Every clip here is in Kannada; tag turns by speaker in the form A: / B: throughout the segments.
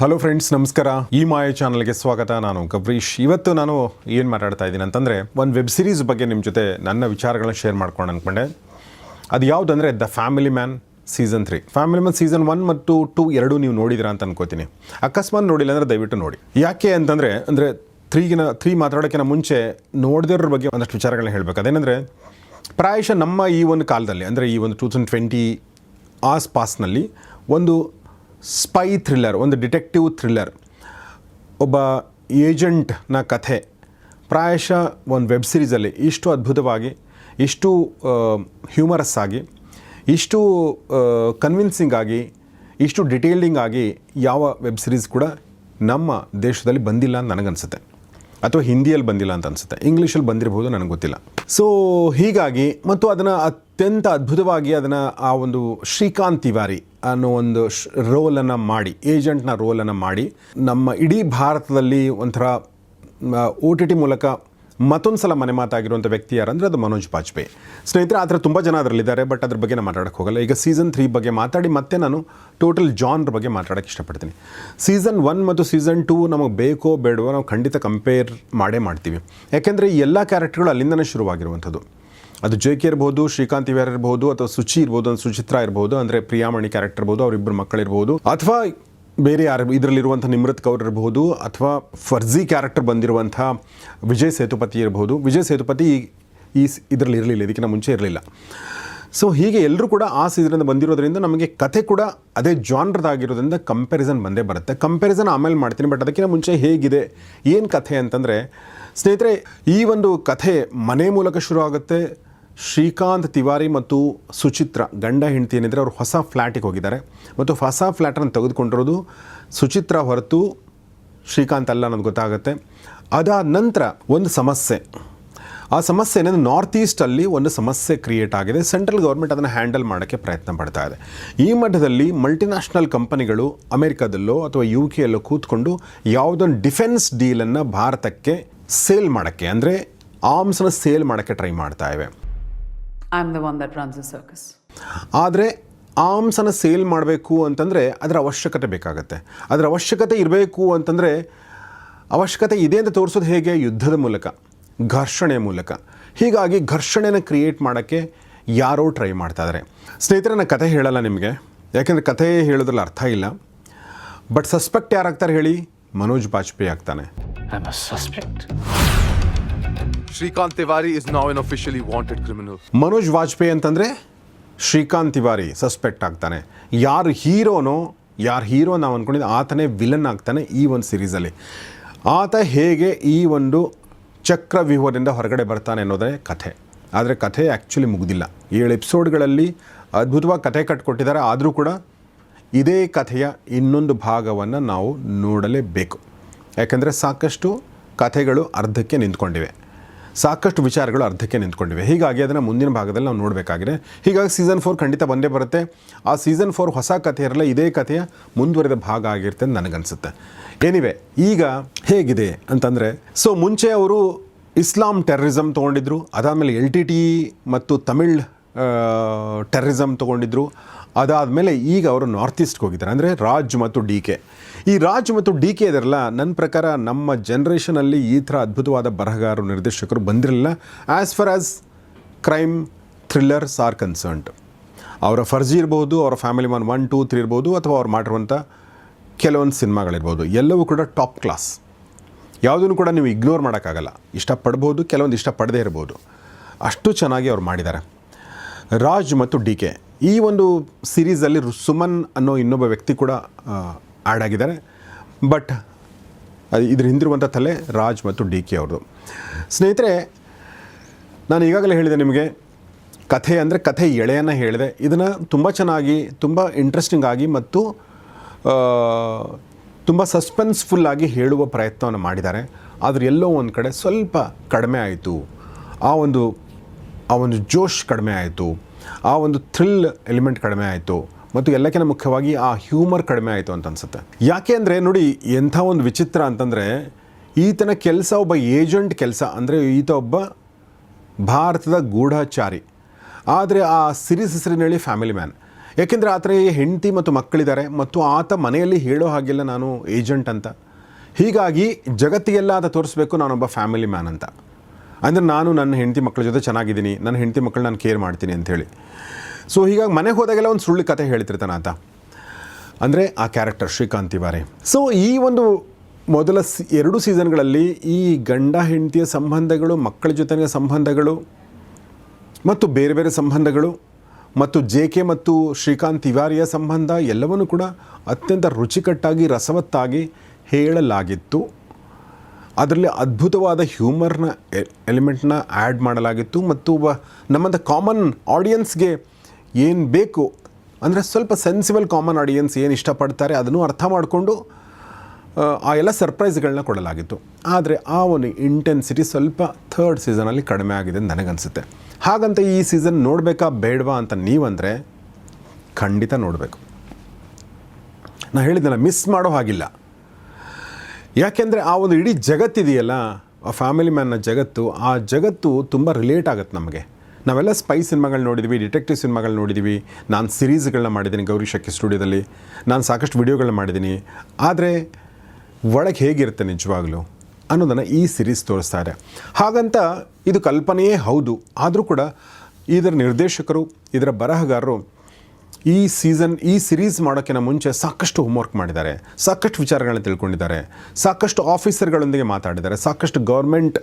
A: ಹಲೋ ಫ್ರೆಂಡ್ಸ್ ನಮಸ್ಕಾರ. ಈ ಮಾಯ ಚಾನಲ್ಗೆ ಸ್ವಾಗತ. ನಾನು ಗಬ್ರೀಶ್ ಇವತ್ತು ನಾನು ಏನು ಮಾತಾಡ್ತಾ ಇದ್ದೀನಿ ಅಂತಂದರೆ, ಒಂದು ವೆಬ್ ಸೀರೀಸ್ ಬಗ್ಗೆ ನಿಮ್ಮ ಜೊತೆ ನನ್ನ ವಿಚಾರಗಳನ್ನ ಶೇರ್ ಮಾಡ್ಕೊಂಡು ಅಂದ್ಕೊಂಡೆ ಅದು ಯಾವುದಂದರೆ the family man season three family man season one ಮತ್ತು ಟು ಎರಡೂ ನೀವು ನೋಡಿದಿರಾ ಅಂತ ಅನ್ಕೋತೀನಿ. ಅಕಸ್ಮಾತ್ ನೋಡಿಲ್ಲ ಅಂದರೆ ದಯವಿಟ್ಟು ನೋಡಿ. ಯಾಕೆ ಅಂತಂದರೆ, ಅಂದರೆ ತ್ರೀಗಿನ ತ್ರೀ ಮಾತಾಡೋಕ್ಕಿಂತ ಮುಂಚೆ ನೋಡಿದವ್ರ ಬಗ್ಗೆ ಒಂದಷ್ಟು ವಿಚಾರಗಳನ್ನ ಹೇಳಬೇಕು. ಅದೇನೆಂದರೆ, ಪ್ರಾಯಶಃ ನಮ್ಮ ಈ ಒಂದು ಕಾಲದಲ್ಲಿ, ಅಂದರೆ ಈ ಒಂದು ಟೂ ತೌಸಂಡ್ ಟ್ವೆಂಟಿ ಆಸ್ಪಾಸ್ನಲ್ಲಿ ಒಂದು ಸ್ಪೈ ಥ್ರಿಲ್ಲರ್, ಒಂದು ಡಿಟೆಕ್ಟಿವ್ ಥ್ರಿಲ್ಲರ್. ಒಬ್ಬ ಏಜೆಂಟ್ನ ಕಥೆ. ಪ್ರಾಯಶಃ ಒಂದು ವೆಬ್ ಸಿರೀಸಲ್ಲಿ ಇಷ್ಟು ಅದ್ಭುತವಾಗಿ, ಇಷ್ಟು ಹ್ಯೂಮರಸ್ ಆಗಿ, ಇಷ್ಟು ಕನ್ವಿನ್ಸಿಂಗ್ ಆಗಿ, ಇಷ್ಟು ಡಿಟೇಲ್ಡಿಂಗ್ ಆಗಿ ಯಾವ ವೆಬ್ ಸಿರೀಸ್ ಕೂಡ ನಮ್ಮ ದೇಶದಲ್ಲಿ ಬಂದಿಲ್ಲ ಅಂತ ನನಗನ್ಸುತ್ತೆ. ಅಥವಾ ಹಿಂದಿಯಲ್ಲಿ ಬಂದಿಲ್ಲ ಅಂತ ಅನಿಸುತ್ತೆ. ಇಂಗ್ಲೀಷಲ್ಲಿ ಬಂದಿರಬಹುದು ನನಗೆ ಗೊತ್ತಿಲ್ಲ. ಸೊ ಹೀಗಾಗಿ, ಮತ್ತು ಅದನ್ನು ಅತ್ಯಂತ ಅದ್ಭುತವಾಗಿ ಅದನ್ನು ಆ ಒಂದು ಶ್ರೀಕಾಂತ್ ತಿವಾರಿ ಅನ್ನೋ ಒಂದು ರೋಲನ್ನು ಮಾಡಿ ಏಜೆಂಟ್ನ ರೋಲನ್ನು ಮಾಡಿ, ನಮ್ಮ ಇಡೀ ಭಾರತದಲ್ಲಿ ಒಂಥರ ಓ ಟಿ ಟಿ ಮೂಲಕ ಮತ್ತೊಂದು ಸಲ ಮನೆ ಮಾತಾಗಿರುವಂಥ ವ್ಯಕ್ತಿ ಯಾರಂದರೆ ಅದು ಮನೋಜ್ ಬಾಜ್ಪೇಯಿ. ಸ್ನೇಹಿತರೆ ಆ ಥರ ತುಂಬ ಜನ ಅದರಲ್ಲಿದ್ದಾರೆ, ಬಟ್ ಅದ್ರ ಬಗ್ಗೆ ನಾನು ಮಾತಾಡೋಕ್ಕೆ ಹೋಗಲ್ಲ. ಈಗ ಸೀಸನ್ ತ್ರೀ ಬಗ್ಗೆ ಮಾತಾಡಿ ಮತ್ತೆ ನಾನು ಟೋಟಲ್ ಜಾನ್ರ ಬಗ್ಗೆ ಮಾತಾಡೋಕ್ಕೆ ಇಷ್ಟಪಡ್ತೀನಿ. ಸೀಸನ್ ಒನ್ ಮತ್ತು ಸೀಸನ್ ಟೂ ನಮಗೆ ಬೇಕೋ ಬೇಡವೋ ನಾವು ಖಂಡಿತ ಕಂಪೇರ್ ಮಾಡೇ ಮಾಡ್ತೀವಿ. ಯಾಕೆಂದರೆ ಈ ಎಲ್ಲ ಕ್ಯಾರೆಕ್ಟರ್ಗಳು ಅಲ್ಲಿಂದನೇ ಶುರುವಾಗಿರುವಂಥದ್ದು. ಅದು ಜೆ ಕೆ ಇರ್ಬೋದು, ಶ್ರೀಕಾಂತ್ ಇವ್ಯಾರ್ ಇರ್ಬೋದು ಅಥವಾ ಸುಚಿ ಇರ್ಬೋದು ಸುಚಿತ್ರಾ ಇರ್ಬೋದು, ಅಂದರೆ ಪ್ರಿಯಾಮಣಿ ಕ್ಯಾರೆಕ್ಟರ್ ಇರ್ಬೋದು ಅವರಿಬ್ಬರು ಮಕ್ಕಳಿರ್ಬೋದು, ಅಥವಾ ಬೇರೆ ಯಾರು ಇದರಲ್ಲಿರುವಂಥ ನಿಮೃತ್ ಕೌರ್ ಇರಬಹುದು ಅಥವಾ ಫರ್ಜಿ ಕ್ಯಾರೆಕ್ಟರ್ ಬಂದಿರುವಂಥ ವಿಜಯ್ ಸೇತುಪತಿ ಇರಬಹುದು. ವಿಜಯ್ ಸೇತುಪತಿ ಈ ಇದರಲ್ಲಿ ಇರಲಿಲ್ಲ, ಇದಕ್ಕಿಂತ ಮುಂಚೆ ಇರಲಿಲ್ಲ. ಸೊ ಹೀಗೆ ಎಲ್ಲರೂ ಕೂಡ ಆ ಸೀಸನಿಂದ ಬಂದಿರೋದ್ರಿಂದ ನಮಗೆ ಕತೆ ಕೂಡ ಅದೇ ಜಾನ್ರದಾಗಿರೋದ್ರಿಂದ ಕಂಪ್ಯಾರಿಸನ್ ಬಂದೇ ಬರುತ್ತೆ. ಕಂಪ್ಯಾರಿಸನ್ ಆಮೇಲೆ ಮಾಡ್ತೀನಿ ಬಟ್ ಅದಕ್ಕಿಂತ ಮುಂಚೆ ಹೇಗಿದೆ, ಏನು ಕಥೆ ಅಂತಂದರೆ, ಸ್ನೇಹಿತರೆ, ಈ ಒಂದು ಕಥೆ ಮನೆ ಮೂಲಕ ಶುರು ಆಗುತ್ತೆ ಶ್ರೀಕಾಂತ್, ತಿವಾರಿ ಮತ್ತು ಸುಚಿತ್ರ ಗಂಡ ಹೆಂಡತಿ ಏನಿದ್ರೆ ಅವರು ಹೊಸ ಫ್ಲ್ಯಾಟಿಗೆ ಹೋಗಿದ್ದಾರೆ. ಮತ್ತು ಹೊಸ ಫ್ಲ್ಯಾಟನ್ನು ತೆಗೆದುಕೊಂಡಿರೋದು ಸುಚಿತ್ರ ಹೊರತು ಶ್ರೀಕಾಂತ್ ಅಲ್ಲ ಅನ್ನೋದು ಗೊತ್ತಾಗುತ್ತೆ. ಅದಾದ ನಂತರ ಒಂದು ಸಮಸ್ಯೆ. ಆ ಸಮಸ್ಯೆ ಏನಂದರೆ ನಾರ್ತ್ ಈಸ್ಟಲ್ಲಿ ಒಂದು ಸಮಸ್ಯೆ ಕ್ರಿಯೇಟ್ ಆಗಿದೆ. ಸೆಂಟ್ರಲ್ ಗೌರ್ಮೆಂಟ್ ಅದನ್ನು ಹ್ಯಾಂಡಲ್ ಮಾಡೋಕ್ಕೆ ಪ್ರಯತ್ನ ಪಡ್ತಾ ಇದೆ. ಈ ಮಟ್ಟದಲ್ಲಿ ಮಲ್ಟಿನ್ಯಾಷನಲ್ ಕಂಪನಿಗಳು ಅಮೆರಿಕದಲ್ಲೋ ಅಥವಾ ಯು ಕೆಯಲ್ಲೋ ಕೂತ್ಕೊಂಡು ಯಾವುದೊಂದು ಡಿಫೆನ್ಸ್ ಡೀಲನ್ನು ಭಾರತಕ್ಕೆ ಸೇಲ್ ಮಾಡೋಕ್ಕೆ, ಅಂದರೆ ಆರ್ಮ್ಸ್ನ ಸೇಲ್ ಮಾಡೋಕ್ಕೆ ಟ್ರೈ ಮಾಡ್ತಾ ಇವೆ.
B: I'm the one that runs the circus
A: ಆದರೆ ಆರ್ಮ್ಸನ್ನು ಸೇಲ್ ಮಾಡಬೇಕು ಅಂತಂದರೆ ಅದರ ಅವಶ್ಯಕತೆ ಬೇಕಾಗತ್ತೆ. ಅದರ ಅವಶ್ಯಕತೆ ಇರಬೇಕು ಅಂತಂದರೆ ಅವಶ್ಯಕತೆ ಇದೆ ಅಂತ ತೋರಿಸೋದು ಹೇಗೆ? ಯುದ್ಧದ ಮೂಲಕ ಘರ್ಷಣೆ ಮೂಲಕ. ಹೀಗಾಗಿ ಘರ್ಷಣೆನ ಕ್ರಿಯೇಟ್ ಮಾಡೋಕ್ಕೆ ಯಾರೋ ಟ್ರೈ ಮಾಡ್ತಾ ಇದ್ದಾರೆ ಸ್ನೇಹಿತರೆ ನಾನು ಕತೆ ಹೇಳಲ್ಲ ನಿಮಗೆ. ಯಾಕೆಂದರೆ ಕತೆ ಹೇಳೋದ್ರಲ್ಲಿ ಅರ್ಥ ಇಲ್ಲ. ಬಟ್ ಸಸ್ಪೆಕ್ಟ್ ಯಾರಾಗ್ತಾರೆ ಹೇಳಿ? ಮನೋಜ್ ಬಾಜ್ಪೇಯಿ ಆಗ್ತಾನೆ.
C: I'm a
D: Tiwari is now an officially wanted criminal
A: Manoj Vajpayee ಅಂತಂದರೆ ಶ್ರೀಕಾಂತ್ ತಿವಾರಿ ಸಸ್ಪೆಕ್ಟ್ ಆಗ್ತಾನೆ. ಯಾರು ಹೀರೋನೋ, ಯಾರು ಹೀರೋ ನಾವು ಅಂದ್ಕೊಂಡಿದ್ದು ಆತನೇ ವಿಲನ್ ಆಗ್ತಾನೆ ಈ ಒಂದು ಸೀರೀಸಲ್ಲಿ ಆತ ಹೇಗೆ ಈ ಒಂದು ಚಕ್ರವ್ಯೂಹದಿಂದ ಹೊರಗಡೆ ಬರ್ತಾನೆ ಅನ್ನೋದೇ ಕಥೆ. ಆದರೆ ಕಥೆ ಆ್ಯಕ್ಚುಲಿ ಮುಗಿದಿಲ್ಲ. ಏಳು ಎಪಿಸೋಡ್ಗಳಲ್ಲಿ ಅದ್ಭುತವಾಗಿ ಕಥೆ ಕಟ್ಕೊಟ್ಟಿದ್ದಾರೆ. ಆದರೂ ಕೂಡ ಇದೇ ಕಥೆಯ ಇನ್ನೊಂದು ಭಾಗವನ್ನು ನಾವು ನೋಡಲೇಬೇಕು. ಯಾಕೆಂದರೆ ಸಾಕಷ್ಟು ಕಥೆಗಳು ಅರ್ಧಕ್ಕೆ ನಿಂತ್ಕೊಂಡಿವೆ. ಸಾಕಷ್ಟು ವಿಚಾರಗಳು ಅರ್ಧಕ್ಕೆ ನಿಂತ್ಕೊಂಡಿವೆ. ಹೀಗಾಗಿ ಅದನ್ನು ಮುಂದಿನ ಭಾಗದಲ್ಲಿ ನಾವು ನೋಡಬೇಕಾಗಿದೆ. ಹೀಗಾಗಿ ಸೀಸನ್ ಫೋರ್ ಖಂಡಿತ ಬಂದೇ ಬರುತ್ತೆ. ಆ ಸೀಸನ್ ಫೋರ್ ಹೊಸ ಕಥೆ ಇರಲ್ಲ, ಇದೇ ಕಥೆಯ ಮುಂದುವರೆದ ಭಾಗ ಆಗಿರುತ್ತೆ ಅಂತ ನನಗನ್ಸುತ್ತೆ. ಏನಿವೆ ಈಗ ಹೇಗಿದೆ ಅಂತಂದರೆ ಸೊ ಮುಂಚೆ ಅವರು ಇಸ್ಲಾಂ ಟೆರ್ರಿಸಮ್ ತೊಗೊಂಡಿದ್ರು, ಅದಾದಮೇಲೆ ಎಲ್ ಟಿ ಟಿ ಮತ್ತು ತಮಿಳ್ ಟೆರ್ರಿಸಮ್ ತೊಗೊಂಡಿದ್ರು. ಅದಾದಮೇಲೆ ಈಗ ಅವರು ನಾರ್ತ್ ಈಸ್ಟ್ಗೆ ಹೋಗಿದ್ದಾರೆ. ಅಂದರೆ ರಾಜ್ ಮತ್ತು ಡಿ ಕೆ. ಈ ರಾಜ್ ಮತ್ತು ಡಿ ಕೆ ಇದರಲ್ಲ ನನ್ನ ಪ್ರಕಾರ ನಮ್ಮ ಜನ್ರೇಷನಲ್ಲಿ ಈ ಥರ ಅದ್ಭುತವಾದ ಬರಹಗಾರರು, ನಿರ್ದೇಶಕರು ಬಂದಿರಲಿಲ್ಲ. As far as crime thrillers are concerned ಅವರ ಫರ್ಜಿ ಇರ್ಬೋದು, ಅವರ family man one two three ಇರ್ಬೋದು, ಅಥವಾ ಅವ್ರು ಮಾಡಿರುವಂಥ ಕೆಲವೊಂದು ಸಿನಿಮಾಗಳಿರ್ಬೋದು, ಎಲ್ಲವೂ ಕೂಡ ಟಾಪ್ ಕ್ಲಾಸ್ ಯಾವುದನ್ನು ಕೂಡ ನೀವು ಇಗ್ನೋರ್ ಮಾಡೋಕ್ಕಾಗಲ್ಲ. ಇಷ್ಟಪಡ್ಬೋದು, ಕೆಲವೊಂದು ಇಷ್ಟಪಡದೇ ಇರ್ಬೋದು. ಅಷ್ಟು ಚೆನ್ನಾಗಿ ಅವ್ರು ಮಾಡಿದ್ದಾರೆ. ರಾಜ್ ಮತ್ತು ಡಿ ಕೆ. ಈ ಒಂದು ಸೀರೀಸಲ್ಲಿ ಸುಮನ್ ಅನ್ನೋ ಇನ್ನೊಬ್ಬ ವ್ಯಕ್ತಿ ಕೂಡ ಆ್ಯಡ್ ಆಗಿದ್ದಾರೆ. ಬಟ್ ಇದ್ರ ಹಿಂದಿರುವಂಥ ತಲೆ ರಾಜ್ ಮತ್ತು ಡಿ ಕೆ ಅವ್ರದ್ದು. ಸ್ನೇಹಿತರೆ, ನಾನು ಈಗಾಗಲೇ ಹೇಳಿದೆ ನಿಮಗೆ, ಕಥೆ ಅಂದರೆ ಕಥೆ ಎಳೆಯನ್ನು ಹೇಳಿದೆ. ಇದನ್ನು ತುಂಬ ಚೆನ್ನಾಗಿ, ತುಂಬ ಇಂಟ್ರೆಸ್ಟಿಂಗ್ ಆಗಿ ಮತ್ತು ತುಂಬ ಸಸ್ಪೆನ್ಸ್ಫುಲ್ಲಾಗಿ ಹೇಳುವ ಪ್ರಯತ್ನವನ್ನು ಮಾಡಿದ್ದಾರೆ. ಆದರೆ ಎಲ್ಲೋ ಒಂದು ಕಡೆ ಸ್ವಲ್ಪ ಕಡಿಮೆ ಆಯಿತು. ಆ ಒಂದು ಆ ಒಂದು ಜೋಶ್ ಕಡಿಮೆ ಆಯಿತು. ಆ ಒಂದು ಥ್ರಿಲ್ ಎಲಿಮೆಂಟ್ ಕಡಿಮೆ ಆಯಿತು ಮತ್ತು ಎಲ್ಲಕ್ಕಿಂತ ಮುಖ್ಯವಾಗಿ ಆ ಹ್ಯೂಮರ್ ಕಡಿಮೆ ಆಯಿತು ಅಂತ ಅನ್ಸುತ್ತೆ. ಯಾಕೆ ಅಂದರೆ ನೋಡಿ, ಎಂಥ ಒಂದು ವಿಚಿತ್ರ ಅಂತಂದರೆ, ಈತನ ಕೆಲಸ ಒಬ್ಬ ಏಜೆಂಟ್ ಕೆಲಸ, ಅಂದರೆ ಈತ ಒಬ್ಬ ಭಾರತದ ಗೂಢಚಾರಿ. ಆದರೆ ಆ ಸಿರೀಸ್ ಫ್ಯಾಮಿಲಿ ಮ್ಯಾನ್. ಯಾಕೆಂದರೆ ಆತರೆ ಹೆಂಡತಿ ಮತ್ತು ಮಕ್ಕಳಿದ್ದಾರೆ ಮತ್ತು ಆತ ಮನೆಯಲ್ಲಿ ಹೇಳೋ ಹಾಗಿಲ್ಲ, ನಾನು ಏಜೆಂಟ್ ಅಂತ. ಹೀಗಾಗಿ ಜಗತ್ತಿಗೆಲ್ಲ ಆತ ತೋರಿಸ್ಬೇಕು, ನಾನೊಬ್ಬ ಫ್ಯಾಮಿಲಿ ಮ್ಯಾನ್ ಅಂತ. ಅಂದರೆ ನಾನು ನನ್ನ ಹೆಂಡತಿ ಮಕ್ಕಳ ಜೊತೆ ಚೆನ್ನಾಗಿದ್ದೀನಿ, ನನ್ನ ಹೆಂಡತಿ ಮಕ್ಕಳು ನಾನು ಕೇರ್ ಮಾಡ್ತೀನಿ ಅಂಥೇಳಿ. ಸೊ ಹೀಗಾಗಿ ಮನೆಗೆ ಹೋದಾಗೆಲ್ಲ ಒಂದು ಸುಳ್ಳು ಕತೆ ಹೇಳ್ತಿರ್ತಾನೆ ಆತ. ಅಂದರೆ ಆ ಕ್ಯಾರೆಕ್ಟರ್ ಶ್ರೀಕಾಂತ್ ತಿವಾರಿ ಸೊ ಈ ಒಂದು ಮೊದಲ ಸಿ, ಎರಡು ಸೀಸನ್ಗಳಲ್ಲಿ ಈ ಗಂಡ ಹೆಂಡತಿಯ ಸಂಬಂಧಗಳು, ಮಕ್ಕಳ ಜೊತೆಗಿನ ಸಂಬಂಧಗಳು, ಮತ್ತು ಬೇರೆ ಬೇರೆ ಸಂಬಂಧಗಳು, ಮತ್ತು ಜೆ ಕೆ ಮತ್ತು ಶ್ರೀಕಾಂತ್ ತಿವಾರಿಯ ಸಂಬಂಧ ಎಲ್ಲವನ್ನೂ ಕೂಡ ಅತ್ಯಂತ ರುಚಿಕಟ್ಟಾಗಿ, ರಸವತ್ತಾಗಿ ಹೇಳಲಾಗಿತ್ತು. ಅದರಲ್ಲಿ ಅದ್ಭುತವಾದ ಹ್ಯೂಮರ್ನ ಎಲಿಮೆಂಟ್ನ ಆ್ಯಡ್ ಮಾಡಲಾಗಿತ್ತು ಮತ್ತು ಒಬ್ಬ ನಮ್ಮಂಥ ಕಾಮನ್ ಆಡಿಯನ್ಸ್ಗೆ ಏನು ಬೇಕು ಅಂದರೆ ಸ್ವಲ್ಪ ಸೆನ್ಸಿಬಲ್ ಕಾಮನ್ ಆಡಿಯನ್ಸ್ ಏನು ಇಷ್ಟಪಡ್ತಾರೆ ಅದನ್ನು ಅರ್ಥ ಮಾಡಿಕೊಂಡು, ಆ ಎಲ್ಲ ಸರ್ಪ್ರೈಸ್ಗಳನ್ನ ಕೊಡಲಾಗಿತ್ತು. ಆದರೆ ಆ ಒಂದು ಇಂಟೆನ್ಸಿಟಿ ಸ್ವಲ್ಪ ಥರ್ಡ್ ಸೀಸನಲ್ಲಿ ಕಡಿಮೆ ಆಗಿದೆ ನನಗನ್ಸುತ್ತೆ. ಹಾಗಂತ ಈ ಸೀಸನ್ ನೋಡಬೇಕಾ ಬೇಡವಾ ಅಂತ ನೀವಂದರೆ ಖಂಡಿತ ನೋಡಬೇಕು. ನಾನು ಹೇಳಿದ್ದೆಲ್ಲ ಮಿಸ್ ಮಾಡೋ ಹಾಗಿಲ್ಲ. ಯಾಕೆಂದರೆ ಆ ಒಂದು ಇಡೀ ಜಗತ್ತಿದೆಯಲ್ಲ, ಆ ಫ್ಯಾಮಿಲಿ ಮ್ಯಾನ್ನ ಜಗತ್ತು, ಆ ಜಗತ್ತು ತುಂಬ ರಿಲೇಟ್ ಆಗುತ್ತೆ ನಮಗೆ. ನಾವೆಲ್ಲ ಸ್ಪೈ ಸಿನಿಮಾಗಳು ನೋಡಿದ್ವಿ ಡಿಟೆಕ್ಟಿವ್ ಸಿನಿಮಾಗಳು ನೋಡಿದ್ವಿ, ನಾನು ಸಿರೀಸ್ಗಳನ್ನ ಮಾಡಿದ್ದೀನಿ ಗೌರಿ ಶಕ್ಕಿ ಸ್ಟುಡಿಯೋದಲ್ಲಿ, ನಾನು ಸಾಕಷ್ಟು ವಿಡಿಯೋಗಳನ್ನ ಮಾಡಿದ್ದೀನಿ. ಆದರೆ ಒಳಗೆ ಹೇಗಿರುತ್ತೆ ನಿಜವಾಗ್ಲೂ ಅನ್ನೋದನ್ನು ಈ ಸಿರೀಸ್ ತೋರಿಸ್ತಾರೆ ಹಾಗಂತ ಇದು ಕಲ್ಪನೆಯೇ ಹೌದು. ಆದರೂ ಕೂಡ ಇದರ ನಿರ್ದೇಶಕರು, ಇದರ ಬರಹಗಾರರು ಈ ಸೀಸನ್, ಈ ಸಿರೀಸ್ ಮಾಡೋಕ್ಕಿಂತ ಮುಂಚೆ ಸಾಕಷ್ಟು ಹೋಮ್ವರ್ಕ್ ಮಾಡಿದ್ದಾರೆ. ಸಾಕಷ್ಟು ವಿಚಾರಗಳನ್ನ ತಿಳ್ಕೊಂಡಿದ್ದಾರೆ. ಸಾಕಷ್ಟು ಆಫೀಸರ್ಗಳೊಂದಿಗೆ ಮಾತಾಡಿದ್ದಾರೆ. ಸಾಕಷ್ಟು ಗೌರ್ಮೆಂಟ್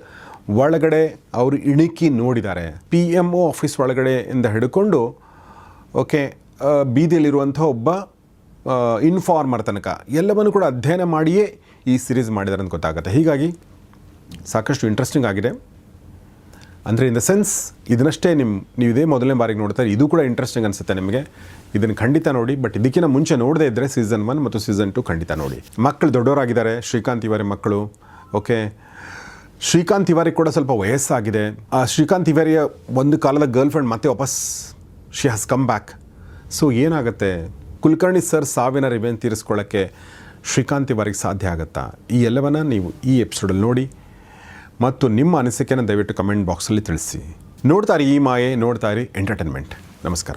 A: ಒಳಗಡೆ ಅವರು ಇಣುಕಿ ನೋಡಿದ್ದಾರೆ. ಪಿ ಎಂ ಒ ಆಫೀಸ್ ಒಳಗಡೆಯಿಂದ ಹಿಡ್ಕೊಂಡು ಓಕೆ ಬೀದಿಯಲ್ಲಿರುವಂಥ ಒಬ್ಬ ಇನ್ಫಾರ್ಮರ್ ತನಕ ಎಲ್ಲವನ್ನು ಕೂಡ ಅಧ್ಯಯನ ಮಾಡಿಯೇ ಈ ಸಿರೀಸ್ ಮಾಡಿದ್ದಾರೆ ಅಂತ ಗೊತ್ತಾಗುತ್ತೆ. ಹೀಗಾಗಿ ಸಾಕಷ್ಟು ಇಂಟ್ರೆಸ್ಟಿಂಗ್ ಆಗಿದೆ. ಅಂದರೆ ಇನ್ ದ ಸೆನ್ಸ್ ಇದನ್ನಷ್ಟೇ ನಿಮ್ಮ ನೀವು ಇದೇ ಮೊದಲನೇ ಬಾರಿಗೆ ನೋಡ್ತಾರೆ ಇದು ಕೂಡ ಇಂಟ್ರೆಸ್ಟಿಂಗ್ ಅನಿಸುತ್ತೆ ನಿಮಗೆ. ಇದನ್ನು ಖಂಡಿತ ನೋಡಿ ಬಟ್ ಇದಕ್ಕಿಂತ ಮುಂಚೆ ನೋಡದೇ ಇದ್ದರೆ ಸೀಸನ್ ಒನ್ ಮತ್ತು ಸೀಸನ್ ಟು ಖಂಡಿತ ನೋಡಿ. ಮಕ್ಕಳು ದೊಡ್ಡವರಾಗಿದ್ದಾರೆ, ಶ್ರೀಕಾಂತ್ ತಿವಾರಿ ಮಕ್ಕಳು ಓಕೆ ಶ್ರೀಕಾಂತ್ ತಿವಾರಿ ಕೂಡ ಸ್ವಲ್ಪ ವಯಸ್ಸಾಗಿದೆ. ಆ ಶ್ರೀಕಾಂತ್ ತಿವಾರಿಯ ಒಂದು ಕಾಲದ ಗರ್ಲ್ ಫ್ರೆಂಡ್ ಮತ್ತೆ ವಾಪಸ್ she has come back so ಏನಾಗುತ್ತೆ? ಕುಲಕರ್ಣಿ ಸರ್ ಸಾವಿನ ರಿವೆನ್ ತೀರಿಸ್ಕೊಳ್ಳೋಕ್ಕೆ ಶ್ರೀಕಾಂತ್ ತಿವಾರಿಗೆ ಸಾಧ್ಯ ಆಗುತ್ತಾ? ಈ ಎಲ್ಲವನ್ನ ನೀವು ಈ ಎಪಿಸೋಡಲ್ಲಿ ನೋಡಿ. ಮತ್ತು ನಿಮ್ಮ ಅನಿಸಿಕೆಯನ್ನು ದಯವಿಟ್ಟು ಕಮೆಂಟ್ ಬಾಕ್ಸಲ್ಲಿ ತಿಳಿಸಿ. ನೋಡ್ತಾರೆ ಈ ಮಾಯೆ ನೋಡ್ತಾರೆ ಎಂಟರ್ಟೈನ್ಮೆಂಟ್ ನಮಸ್ಕಾರ.